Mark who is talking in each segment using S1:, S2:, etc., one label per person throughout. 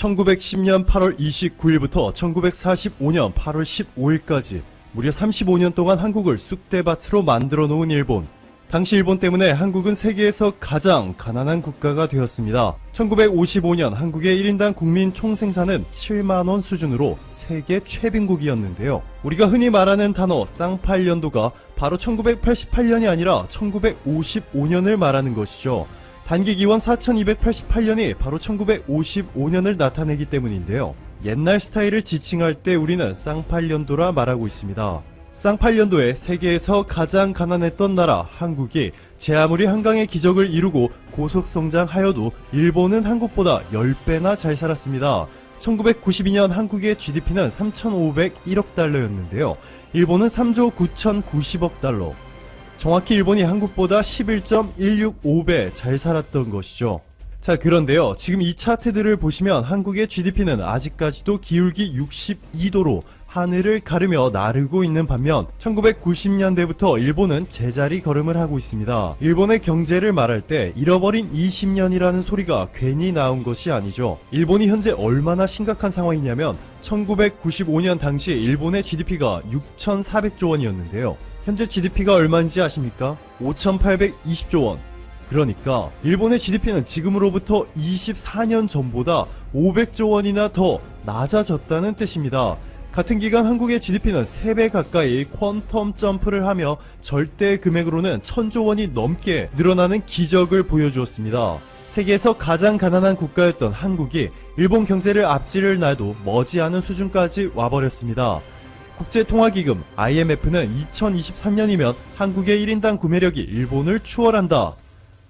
S1: 1910년 8월 29일부터 1945년 8월 15일까지 무려 35년 동안 한국을 쑥대밭으로 만들어 놓은 일본. 당시 일본 때문에 한국은 세계에서 가장 가난한 국가가 되었습니다. 1955년 한국의 1인당 국민 총생산은 7만원 수준으로 세계 최빈국이었는데요. 우리가 흔히 말하는 단어 쌍팔년도가 바로 1988년이 아니라 1955년을 말하는 것이죠. 단기 기원 4288년이 바로 1955년을 나타내기 때문인데요. 옛날 스타일을 지칭할 때 우리는 쌍팔년도라 말하고 있습니다. 쌍팔년도에 세계에서 가장 가난했던 나라 한국이 제 아무리 한강의 기적을 이루고 고속성장하여도 일본은 한국보다 10배나 잘 살았습니다. 1992년 한국의 GDP는 3,501억 달러였는데요. 일본은 3조 9,090억 달러. 정확히 일본이 한국보다 11.165배 잘 살았던 것이죠. 자, 그런데요. 지금 이 차트들을 보시면 한국의 GDP는 아직까지도 기울기 62도로 하늘을 가르며 나르고 있는 반면 1990년대부터 일본은 제자리 걸음을 하고 있습니다. 일본의 경제를 말할 때 잃어버린 20년이라는 소리가 괜히 나온 것이 아니죠. 일본이 현재 얼마나 심각한 상황이냐면 1995년 당시 일본의 GDP가 6,400조 원이었는데요. 현재 GDP가 얼마인지 아십니까? 5,820조 원. 그러니까 일본의 GDP는 지금으로부터 24년 전보다 500조 원이나 더 낮아졌다는 뜻입니다. 같은 기간 한국의 GDP는 3배 가까이 퀀텀 점프를 하며 절대 금액으로는 1000조 원이 넘게 늘어나는 기적을 보여주었습니다. 세계에서 가장 가난한 국가였던 한국이 일본 경제를 앞지를 놔도 머지않은 수준까지 와버렸습니다. 국제통화기금 IMF는 2023년이면 한국의 1인당 구매력이 일본을 추월한다.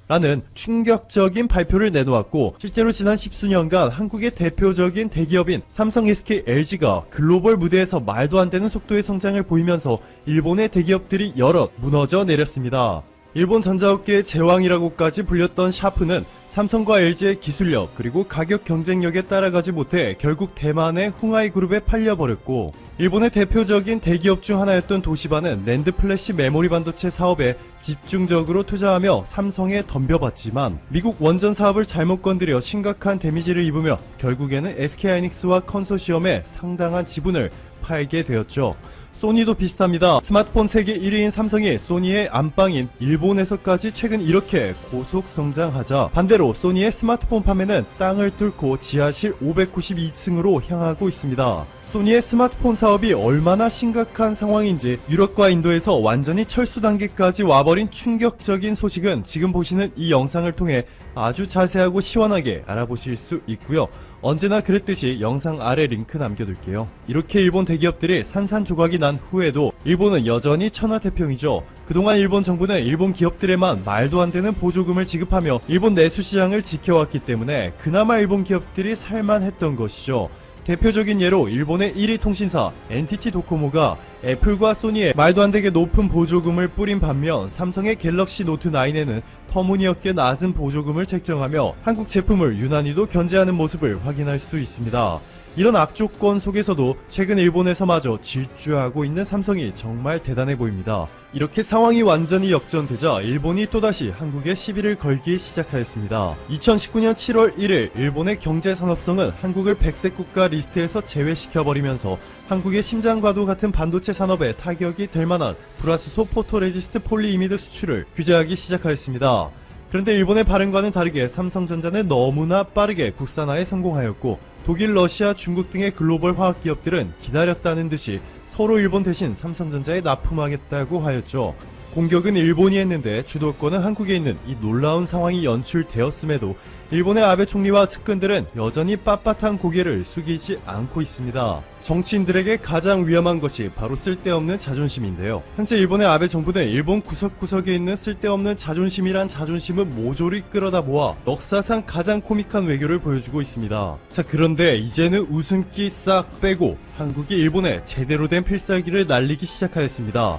S1: 라는 충격적인 발표를 내놓았고 실제로 지난 십수년간 한국의 대표적인 대기업인 삼성, SK, LG가 글로벌 무대에서 말도 안 되는 속도의 성장을 보이면서 일본의 대기업들이 여럿 무너져 내렸습니다. 일본 전자업계의 제왕이라고까지 불렸던 샤프는 삼성과 LG의 기술력 그리고 가격 경쟁력에 따라가지 못해 결국 대만의 후아이 그룹에 팔려버렸고 일본의 대표적인 대기업 중 하나였던 도시바는 랜드 플래시 메모리 반도체 사업에 집중적으로 투자하며 삼성에 덤벼봤지만 미국 원전 사업을 잘못 건드려 심각한 데미지를 입으며 결국에는 SK하이닉스와 컨소시엄에 상당한 지분을 팔게 되었죠. 소니도 비슷합니다. 스마트폰 세계 1위인 삼성이 소니의 안방인 일본에서까지 최근 이렇게 고속 성장하자 반대로 소니의 스마트폰 판매는 땅을 뚫고 지하실 592층으로 향하고 있습니다. 소니의 스마트폰 사업이 얼마나 심각한 상황인지 유럽과 인도에서 완전히 철수 단계까지 와버린 충격적인 소식은 지금 보시는 이 영상을 통해 아주 자세하고 시원하게 알아보실 수 있고요. 언제나 그랬듯이 영상 아래 링크 남겨둘게요. 이렇게 일본 대기업들이 산산조각이 난 후에도 일본은 여전히 천하태평이죠. 그동안 일본 정부는 일본 기업들에만 말도 안 되는 보조금을 지급하며 일본 내수 시장을 지켜왔기 때문에 그나마 일본 기업들이 살만했던 것이죠. 대표적인 예로 일본의 1위 통신사 NTT 도코모가 애플과 소니에 말도 안 되게 높은 보조금을 뿌린 반면 삼성의 갤럭시 노트 9에는 터무니없게 낮은 보조금을 책정하며 한국 제품을 유난히도 견제하는 모습을 확인할 수 있습니다. 이런 악조건 속에서도 최근 일본에서마저 질주하고 있는 삼성이 정말 대단해 보입니다. 이렇게 상황이 완전히 역전되자 일본이 또다시 한국에 시비를 걸기 시작하였습니다. 2019년 7월 1일 일본의 경제산업성은 한국을 백색 국가 리스트에서 제외시켜버리면서 한국의 심장과도 같은 반도체 산업에 타격이 될 만한 불화수소 포토레지스트 폴리이미드 수출을 규제하기 시작하였습니다. 그런데 일본의 발행과는 다르게 삼성전자는 너무나 빠르게 국산화에 성공하였고 독일, 러시아, 중국 등의 글로벌 화학 기업들은 기다렸다는 듯이 서로 일본 대신 삼성전자에 납품하겠다고 하였죠. 공격은 일본이 했는데 주도권은 한국에 있는 이 놀라운 상황이 연출되었음에도 일본의 아베 총리와 측근들은 여전히 빳빳한 고개를 숙이지 않고 있습니다. 정치인들에게 가장 위험한 것이 바로 쓸데없는 자존심인데요. 현재 일본의 아베 정부는 일본 구석구석에 있는 쓸데없는 자존심이란 자존심을 모조리 끌어다 모아 역사상 가장 코믹한 외교를 보여주고 있습니다. 자 그런데 이제는 웃음기 싹 빼고 한국이 일본에 제대로 된 필살기를 날리기 시작하였습니다.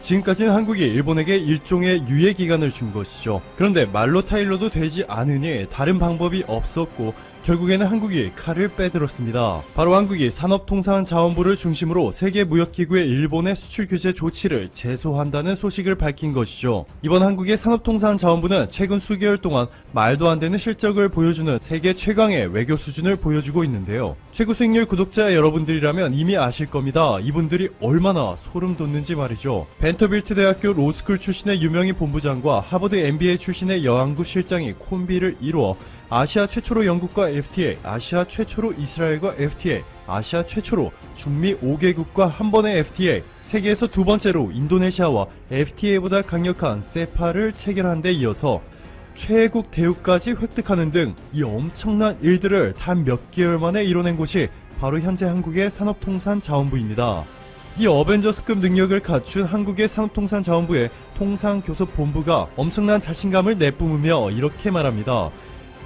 S1: 지금까지는 한국이 일본에게 일종의 유예 기간을 준 것이죠. 그런데 말로 타일러도 되지 않으니 다른 방법이 없었고 결국에는 한국이 칼을 빼들었습니다. 바로 한국이 산업통상자원부를 중심으로 세계무역기구의 일본의 수출 규제 조치를 제소한다는 소식을 밝힌 것이죠. 이번 한국의 산업통상자원부는 최근 수개월 동안 말도 안 되는 실적을 보여주는 세계 최강의 외교 수준을 보여주고 있는데요. 최고 수익률 구독자 여러분들이라면 이미 아실 겁니다. 이분들이 얼마나 소름 돋는지 말이죠. 벤터빌트 대학교 로스쿨 출신의 유명희 본부장과 하버드 MBA 출신의 여왕구 실장이 콤비를 이루어 아시아 최초로 영국과 FTA, 아시아 최초로 이스라엘과 FTA, 아시아 최초로 중미 5개국과 한 번의 FTA, 세계에서 두 번째로 인도네시아와 FTA보다 강력한 세파를 체결한 데 이어서 최애국 대우까지 획득하는 등 이 엄청난 일들을 단 몇 개월 만에 이뤄낸 곳이 바로 현재 한국의 산업통산자원부입니다. 이 어벤져스급 능력을 갖춘 한국의 산업통산자원부의 통상교섭본부가 엄청난 자신감을 내뿜으며 이렇게 말합니다.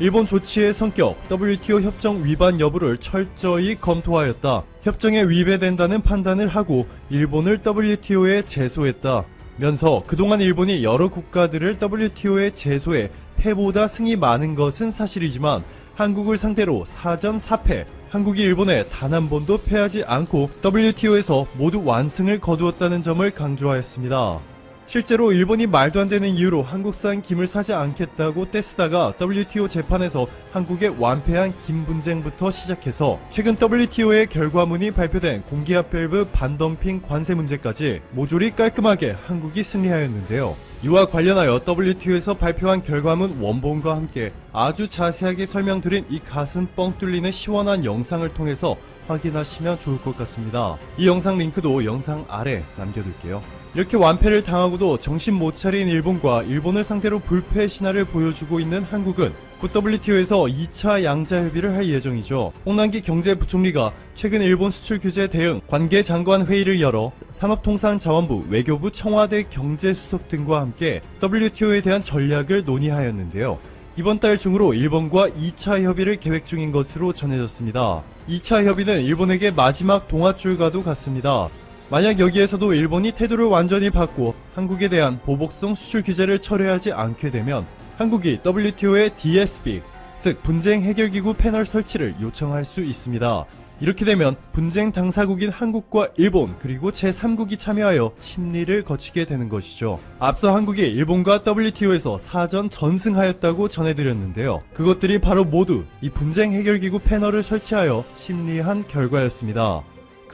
S1: 일본 조치의 성격, WTO 협정 위반 여부를 철저히 검토하였다. 협정에 위배된다는 판단을 하고 일본을 WTO에 제소했다. 면서 그동안 일본이 여러 국가들을 WTO에 제소해 패보다 승이 많은 것은 사실이지만 한국을 상대로 사전 4패, 한국이 일본에 단 한 번도 패하지 않고 WTO에서 모두 완승을 거두었다는 점을 강조하였습니다. 실제로 일본이 말도 안 되는 이유로 한국산 김을 사지 않겠다고 떼쓰다가 WTO 재판에서 한국에 완패한 김 분쟁부터 시작해서 최근 WTO의 결과문이 발표된 공기압 밸브 반덤핑 관세 문제까지 모조리 깔끔하게 한국이 승리하였는데요. 이와 관련하여 WTO에서 발표한 결과문 원본과 함께 아주 자세하게 설명드린 이 가슴 뻥 뚫리는 시원한 영상을 통해서 확인하시면 좋을 것 같습니다. 이 영상 링크도 영상 아래 남겨둘게요. 이렇게 완패를 당하고도 정신 못 차린 일본과 일본을 상대로 불패 신화를 보여주고 있는 한국은 곧 WTO에서 2차 양자 협의를 할 예정이죠. 홍남기 경제부총리가 최근 일본 수출 규제 대응 관계 장관 회의를 열어 산업통상자원부, 외교부, 청와대 경제수석 등과 함께 WTO에 대한 전략을 논의하였는데요. 이번 달 중으로 일본과 2차 협의를 계획 중인 것으로 전해졌습니다. 2차 협의는 일본에게 마지막 동아줄과도 같습니다. 만약 여기에서도 일본이 태도를 완전히 바꾸어 한국에 대한 보복성 수출 규제를 철회하지 않게 되면 한국이 WTO의 DSB, 즉 분쟁 해결기구 패널 설치를 요청할 수 있습니다. 이렇게 되면 분쟁 당사국인 한국과 일본 그리고 제3국이 참여하여 심리를 거치게 되는 것이죠. 앞서 한국이 일본과 WTO에서 사전 전승하였다고 전해드렸는데요. 그것들이 바로 모두 이 분쟁 해결기구 패널을 설치하여 심리한 결과였습니다.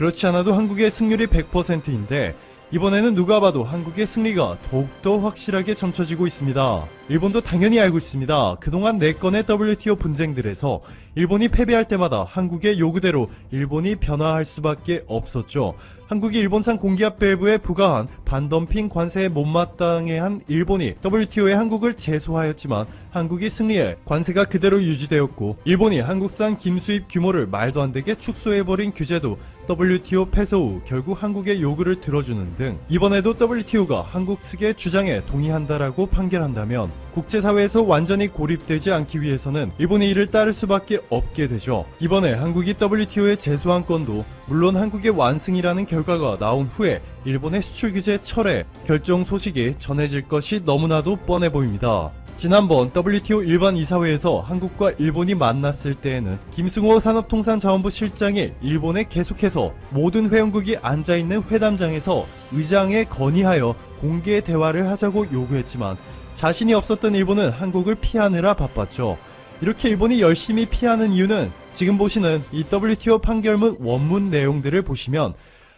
S1: 그렇지 않아도 한국의 승률이 100%인데 이번에는 누가 봐도 한국의 승리가 더욱더 확실하게 점쳐지고 있습니다. 일본도 당연히 알고 있습니다. 그동안 4건의 WTO 분쟁들에서 일본이 패배할 때마다 한국의 요구대로 일본이 변화할 수밖에 없었죠. 한국이 일본산 공기압 밸브에 부과한 반덤핑 관세에 못마땅해 한 일본이 WTO에 한국을 제소하였지만 한국이 승리해 관세가 그대로 유지되었고 일본이 한국산 김 수입 규모를 말도 안 되게 축소해버린 규제도 WTO 패소 후 결국 한국의 요구를 들어주는 등 이번에도 WTO가 한국 측의 주장에 동의한다라고 판결한다면 국제사회에서 완전히 고립되지 않기 위해서는 일본이 이를 따를 수밖에 없게 되죠. 이번에 한국이 WTO에 제소한 건도 물론 한국의 완승이라는 결과가 나온 후에 일본의 수출 규제 철회 결정 소식이 전해질 것이 너무나도 뻔해 보입니다. 지난번 WTO 일반 이사회에서 한국과 일본이 만났을 때에는 김승호 산업통상자원부 실장이 일본에 계속해서 모든 회원국이 앉아있는 회담장에서 의장에 건의하여 공개 대화를 하자고 요구했지만 자신이 없었던 일본은 한국을 피하느라 바빴죠. 이렇게 일본이 열심히 피하는 이유는 지금 보시는 이 WTO 판결문 원문 내용들을 보시면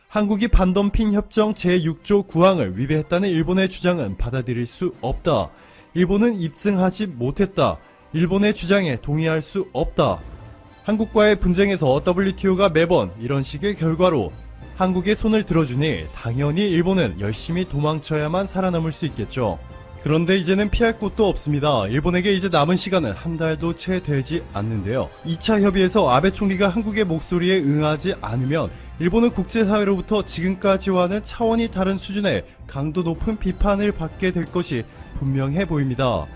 S1: 한국이 반덤핑 협정 제6조 9항을 위배했다는 일본의 주장은 받아들일 수 없다. 일본은 입증하지 못했다. 일본의 주장에 동의할 수 없다. 한국과의 분쟁에서 WTO가 매번 이런 식의 결과로 한국의 손을 들어주니 당연히 일본은 열심히 도망쳐야만 살아남을 수 있겠죠. 그런데 이제는 피할 곳도 없습니다. 일본에게 이제 남은 시간은 한 달도 채 되지 않는데요. 2차 협의에서 아베 총리가 한국의 목소리에 응하지 않으면 일본은 국제사회로부터 지금까지와는 차원이 다른 수준의 강도 높은 비판을 받게 될 것이 분명해 보입니다.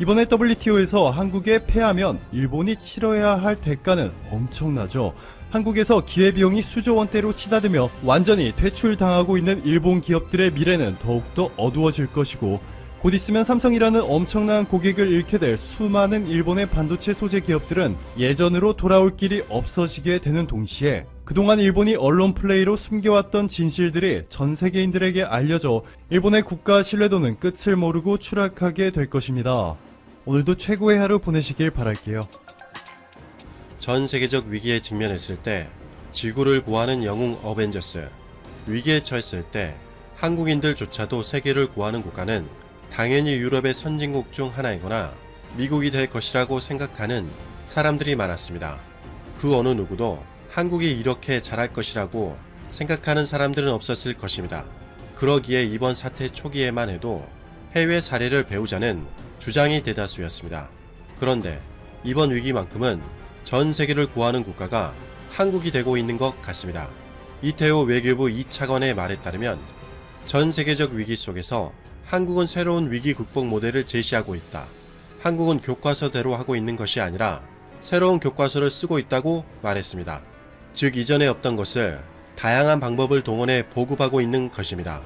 S1: 이번에 WTO에서 한국에 패하면 일본이 치러야 할 대가는 엄청나죠. 한국에서 기회비용이 수조 원대로 치닫으며 완전히 퇴출당하고 있는 일본 기업들의 미래는 더욱더 어두워질 것이고 곧 있으면 삼성이라는 엄청난 고객을 잃게 될 수많은 일본의 반도체 소재 기업들은 예전으로 돌아올 길이 없어지게 되는 동시에 그동안 일본이 언론 플레이로 숨겨왔던 진실들이 전 세계인들에게 알려져 일본의 국가 신뢰도는 끝을 모르고 추락하게 될 것입니다. 오늘도 최고의 하루 보내시길 바랄게요.
S2: 전 세계적 위기에 직면했을 때 지구를 구하는 영웅 어벤져스 위기에 처했을 때 한국인들조차도 세계를 구하는 국가는 당연히 유럽의 선진국 중 하나이거나 미국이 될 것이라고 생각하는 사람들이 많았습니다. 그 어느 누구도 한국이 이렇게 잘할 것이라고 생각하는 사람들은 없었을 것입니다. 그러기에 이번 사태 초기에만 해도 해외 사례를 배우자는 주장이 대다수였습니다. 그런데 이번 위기만큼은 전 세계를 구하는 국가가 한국이 되고 있는 것 같습니다. 이태호 외교부 이차관의 말에 따르면 전 세계적 위기 속에서 한국은 새로운 위기 극복 모델을 제시하고 있다. 한국은 교과서대로 하고 있는 것이 아니라 새로운 교과서를 쓰고 있다고 말했습니다. 즉 이전에 없던 것을 다양한 방법을 동원해 보급하고 있는 것입니다.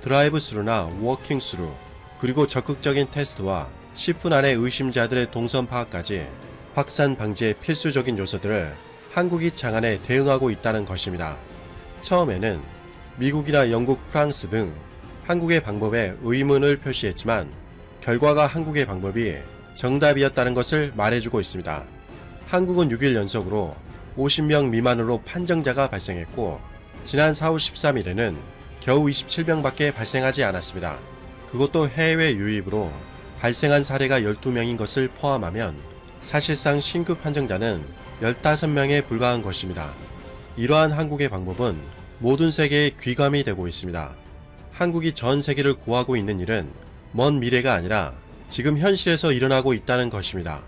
S2: 드라이브 스루나 워킹 스루 그리고 적극적인 테스트와 10분 안에 의심자들의 동선 파악까지 확산 방지의 필수적인 요소들을 한국이 장안에 대응하고 있다는 것입니다. 처음에는 미국이나 영국, 프랑스 등 한국의 방법에 의문을 표시했지만 결과가 한국의 방법이 정답이었다는 것을 말해주고 있습니다. 한국은 6일 연속으로 50명 미만으로 판정자가 발생했고 지난 4월 13일에는 겨우 27명밖에 발생하지 않았습니다. 그것도 해외 유입으로 발생한 사례가 12명인 것을 포함하면 사실상 신규 판정자는 15명에 불과한 것입니다. 이러한 한국의 방법은 모든 세계에 귀감이 되고 있습니다. 한국이 전 세계를 구하고 있는 일은 먼 미래가 아니라 지금 현실에서 일어나고 있다는 것입니다.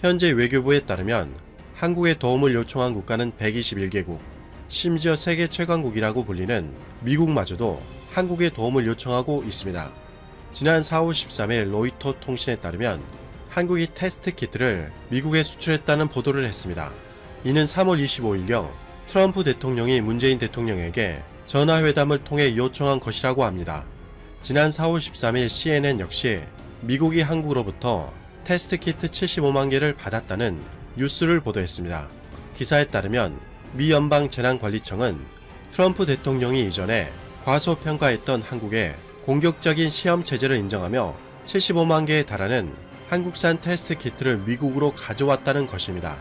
S2: 현재 외교부에 따르면 한국의 도움을 요청한 국가는 121개국, 심지어 세계 최강국이라고 불리는 미국마저도 한국의 도움을 요청하고 있습니다. 지난 4월 13일 로이터 통신에 따르면 한국이 테스트 키트를 미국에 수출했다는 보도를 했습니다. 이는 3월 25일경 트럼프 대통령이 문재인 대통령에게 전화회담을 통해 요청한 것이라고 합니다. 지난 4월 13일 CNN 역시 미국이 한국으로부터 테스트 키트 75만 개를 받았다는 뉴스를 보도했습니다. 기사에 따르면 미 연방 재난관리청은 트럼프 대통령이 이전에 과소평가했던 한국의 공격적인 시험 체제를 인정하며 75만 개에 달하는 한국산 테스트 키트를 미국으로 가져왔다는 것입니다.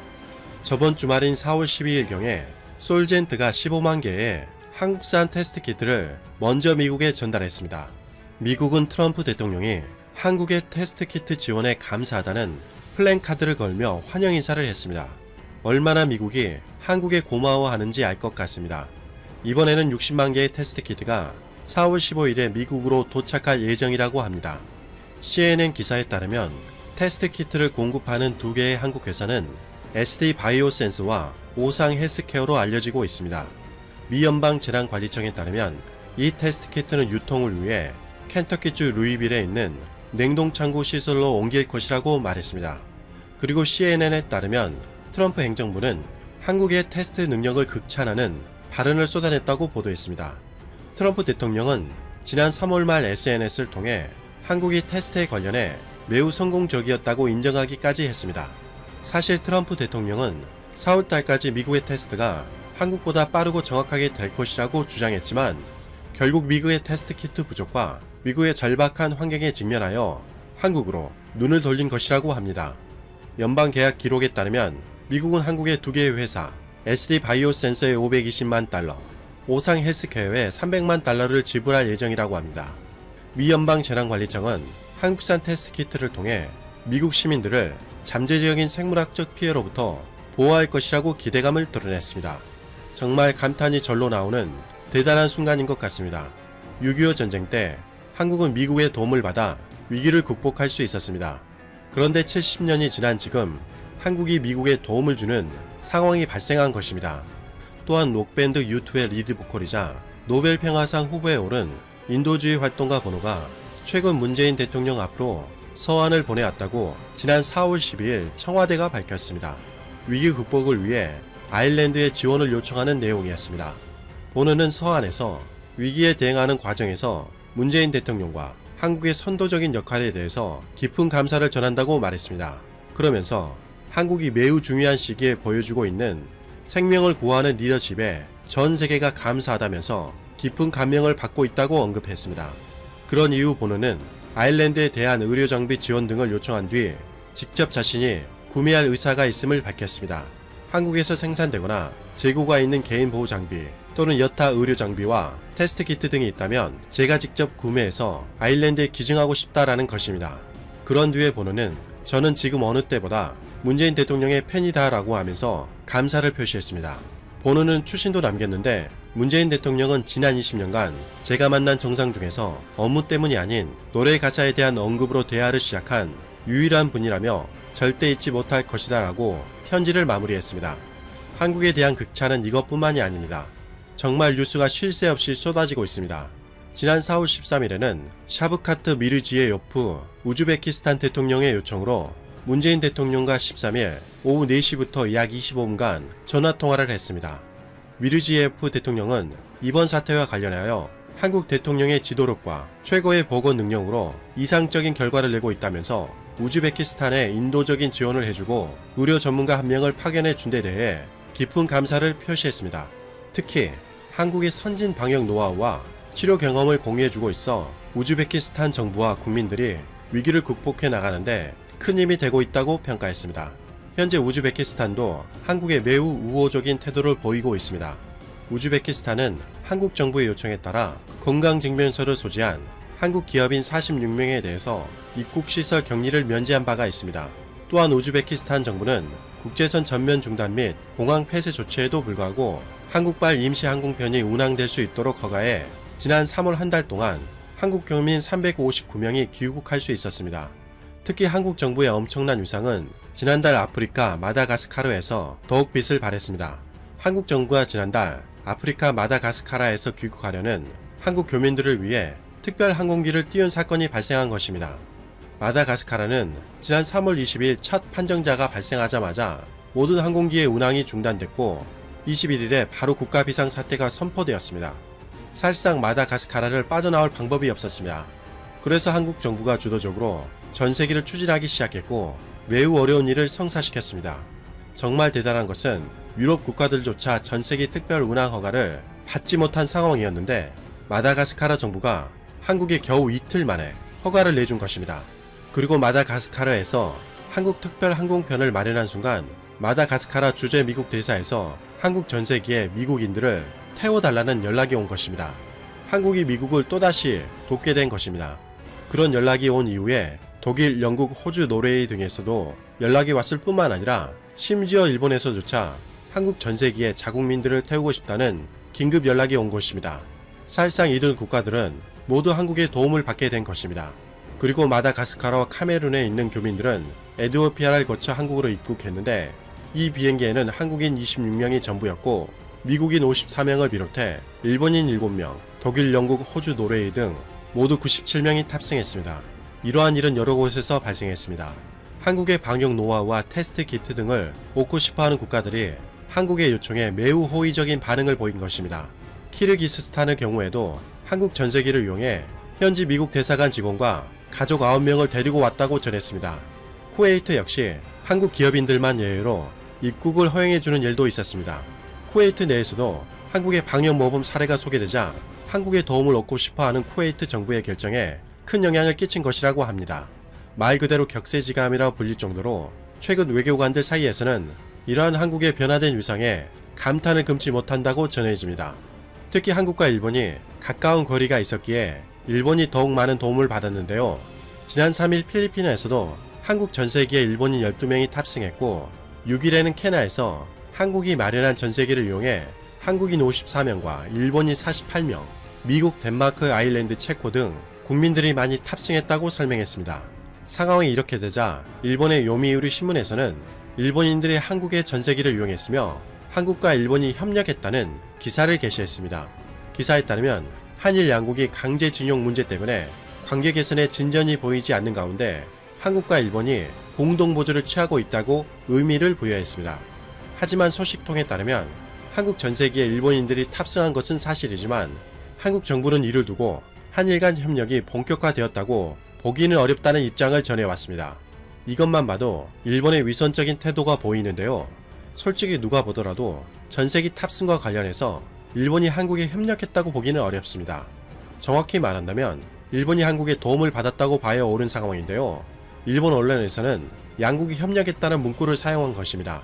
S2: 저번 주말인 4월 12일경에 솔젠트가 15만 개의 한국산 테스트 키트를 먼저 미국에 전달했습니다. 미국은 트럼프 대통령이 한국의 테스트 키트 지원에 감사하다는 플랜카드를 걸며 환영 인사를 했습니다. 얼마나 미국이 한국에 고마워하는지 알 것 같습니다. 이번에는 60만 개의 테스트 키트가 4월 15일에 미국으로 도착할 예정이라고 합니다. CNN 기사에 따르면 테스트 키트를 공급하는 두 개의 한국 회사는 SD 바이오센스와 오상 헬스케어로 알려지고 있습니다. 미 연방 재난관리청에 따르면 이 테스트 키트는 유통을 위해 켄터키주 루이빌에 있는 냉동창고 시설로 옮길 것이라고 말했습니다. 그리고 CNN에 따르면 트럼프 행정부는 한국의 테스트 능력을 극찬하는 발언을 쏟아냈다고 보도했습니다. 트럼프 대통령은 지난 3월 말 SNS를 통해 한국이 테스트에 관련해 매우 성공적이었다고 인정하기까지 했습니다. 사실 트럼프 대통령은 4월 달까지 미국의 테스트가 한국보다 빠르고 정확하게 될 것이라고 주장했지만 결국 미국의 테스트 키트 부족과 미국의 절박한 환경에 직면하여 한국으로 눈을 돌린 것이라고 합니다. 연방 계약 기록에 따르면 미국은 한국의 두 개의 회사 SD 바이오센서에 520만 달러, 오상 헬스케어에 300만 달러를 지불할 예정이라고 합니다. 미 연방 재난관리청은 한국산 테스트 키트를 통해 미국 시민들을 잠재적인 생물학적 피해로부터 보호할 것이라고 기대감을 드러냈습니다. 정말 감탄이 절로 나오는 대단한 순간인 것 같습니다. 6.25 전쟁 때 한국은 미국의 도움을 받아 위기를 극복할 수 있었습니다. 그런데 70년이 지난 지금 한국이 미국에 도움을 주는 상황이 발생한 것입니다. 또한 록밴드 U2의 리드 보컬이자 노벨 평화상 후보에 오른 인도주의 활동가 번호가 최근 문재인 대통령 앞으로 서한을 보내왔다고 지난 4월 12일 청와대가 밝혔습니다. 위기 극복을 위해 아일랜드의 지원을 요청하는 내용이었습니다. 보노는 서한에서 위기에 대응하는 과정에서 문재인 대통령과 한국의 선도적인 역할에 대해서 깊은 감사를 전한다고 말했습니다. 그러면서 한국이 매우 중요한 시기에 보여주고 있는 생명을 구하는 리더십에 전 세계가 감사하다면서 깊은 감명을 받고 있다고 언급했습니다. 그런 이후 보노는 아일랜드에 대한 의료 장비 지원 등을 요청한 뒤 직접 자신이 구매할 의사가 있음을 밝혔습니다. 한국에서 생산되거나 재고가 있는 개인 보호 장비 또는 여타 의료 장비와 테스트 키트 등이 있다면 제가 직접 구매해서 아일랜드에 기증하고 싶다라는 것입니다. 그런 뒤에 보노는 저는 지금 어느 때보다 문재인 대통령의 팬이다라고 하면서 감사를 표시했습니다. 보노는 추신도 남겼는데 문재인 대통령은 지난 20년간 제가 만난 정상 중에서 업무 때문이 아닌 노래 가사에 대한 언급으로 대화를 시작한 유일한 분이라며 절대 잊지 못할 것이다 라고 편지를 마무리했습니다. 한국에 대한 극찬은 이것뿐만이 아닙니다. 정말 뉴스가 쉴 새 없이 쏟아지고 있습니다. 지난 4월 13일에는 샤브카트 미르지의 요프 우즈베키스탄 대통령의 요청으로 문재인 대통령과 13일 오후 4시부터 약 25분간 전화통화를 했습니다. 미르지예프 대통령은 이번 사태와 관련하여 한국 대통령의 지도력과 최고의 보건 능력으로 이상적인 결과를 내고 있다면서 우즈베키스탄에 인도적인 지원을 해주고 의료 전문가 한 명을 파견해 준 데 대해 깊은 감사를 표시했습니다. 특히 한국의 선진 방역 노하우와 치료 경험을 공유해주고 있어 우즈베키스탄 정부와 국민들이 위기를 극복해 나가는데 큰 힘이 되고 있다고 평가했습니다. 현재 우즈베키스탄도 한국에 매우 우호적인 태도를 보이고 있습니다. 우즈베키스탄은 한국 정부의 요청에 따라 건강증명서를 소지한 한국 기업인 46명에 대해서 입국시설 격리를 면제한 바가 있습니다. 또한 우즈베키스탄 정부는 국제선 전면 중단 및 공항 폐쇄 조치에도 불구하고 한국발 임시 항공편이 운항될 수 있도록 허가해 지난 3월 한 달 동안 한국 교민 359명이 귀국할 수 있었습니다. 특히 한국 정부의 엄청난 위상은 지난달 아프리카 마다가스카르에서 더욱 빛을 발했습니다. 한국 정부가 지난달 아프리카 마다가스카라에서 귀국하려는 한국 교민들을 위해 특별 항공기를 띄운 사건이 발생한 것입니다. 마다가스카라는 지난 3월 20일 첫 판정자가 발생하자마자 모든 항공기의 운항이 중단됐고 21일에 바로 국가 비상 사태가 선포되었습니다. 사실상 마다가스카라를 빠져나올 방법이 없었습니다. 그래서 한국 정부가 주도적으로 전세기를 추진하기 시작했고 매우 어려운 일을 성사시켰습니다. 정말 대단한 것은 유럽 국가들조차 전세기 특별 운항 허가를 받지 못한 상황이었는데 마다가스카라 정부가 한국에 겨우 이틀 만에 허가를 내준 것입니다. 그리고 마다가스카라에서 한국 특별 항공편을 마련한 순간 마다가스카라 주재 미국 대사에서 한국 전세기에 미국인들을 태워달라는 연락이 온 것입니다. 한국이 미국을 또다시 돕게 된 것입니다. 그런 연락이 온 이후에 독일, 영국, 호주, 노르웨이 등에서도 연락이 왔을 뿐만 아니라 심지어 일본에서조차 한국 전세기에 자국민들을 태우고 싶다는 긴급 연락이 온 것입니다. 사실상 이들 국가들은 모두 한국의 도움을 받게 된 것입니다. 그리고 마다가스카르와 카메룬에 있는 교민들은 에드오피아를 거쳐 한국으로 입국했는데 이 비행기에는 한국인 26명이 전부였고 미국인 54명을 비롯해 일본인 7명, 독일, 영국, 호주, 노르웨이 등 모두 97명이 탑승했습니다. 이러한 일은 여러 곳에서 발생했습니다. 한국의 방역 노하우와 테스트 키트 등을 얻고 싶어하는 국가들이 한국의 요청에 매우 호의적인 반응을 보인 것입니다. 키르기스스탄의 경우에도 한국 전세기를 이용해 현지 미국 대사관 직원과 가족 9명을 데리고 왔다고 전했습니다. 쿠웨이트 역시 한국 기업인들만 예외로 입국을 허용해주는 일도 있었습니다. 쿠웨이트 내에서도 한국의 방역 모범 사례가 소개되자 한국의 도움을 얻고 싶어 하는 쿠웨이트 정부의 결정에 큰 영향을 끼친 것이라고 합니다. 말 그대로 격세지감이라 불릴 정도로 최근 외교관들 사이에서는 이러한 한국의 변화된 위상에 감탄을 금치 못한다고 전해집니다. 특히 한국과 일본이 가까운 거리가 있었기에 일본이 더욱 많은 도움을 받았는데요. 지난 3일 필리핀에서도 한국 전세기에 일본인 12명이 탑승했고 6일에는 케나에서 한국이 마련한 전세기를 이용해 한국인 54명과 일본인 48명, 미국, 덴마크, 아일랜드, 체코 등 국민들이 많이 탑승했다고 설명했습니다. 상황이 이렇게 되자 일본의 요미우리 신문에서는 일본인들이 한국의 전세기를 이용했으며 한국과 일본이 협력했다는 기사를 게시했습니다. 기사에 따르면 한일 양국이 강제 징용 문제 때문에 관계 개선에 진전이 보이지 않는 가운데 한국과 일본이 공동 보조를 취하고 있다고 의미를 부여했습니다. 하지만 소식통에 따르면 한국 전세기에 일본인들이 탑승한 것은 사실이지만 한국 정부는 이를 두고 한일 간 협력이 본격화되었다고 보기는 어렵다는 입장을 전해왔습니다. 이것만 봐도 일본의 위선적인 태도가 보이는데요. 솔직히 누가 보더라도 전세기 탑승과 관련해서 일본이 한국에 협력했다고 보기는 어렵습니다. 정확히 말한다면 일본이 한국에 도움을 받았다고 봐야 옳은 상황인데요. 일본 언론에서는 양국이 협력했다는 문구를 사용한 것입니다.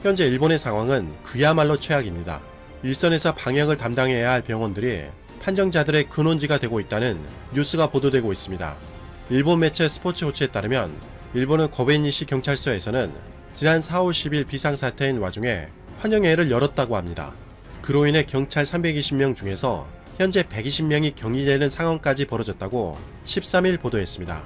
S2: 현재 일본의 상황은 그야말로 최악입니다. 일선에서 방역을 담당해야 할 병원들이 판정자들의 근원지가 되고 있다는 뉴스가 보도되고 있습니다. 일본 매체 스포츠 호치에 따르면 일본의 고베니시 경찰서에서는 지난 4월 10일 비상사태인 와중에 환영회를 열었다고 합니다. 그로 인해 경찰 320명 중에서 현재 120명이 격리되는 상황까지 벌어졌다고 13일 보도했습니다.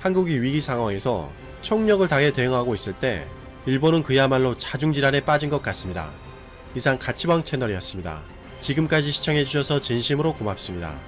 S2: 한국이 위기 상황에서 총력을 다해 대응하고 있을 때 일본은 그야말로 자중질환에 빠진 것 같습니다. 이상 가치방 채널이었습니다. 지금까지 시청해주셔서 진심으로 고맙습니다.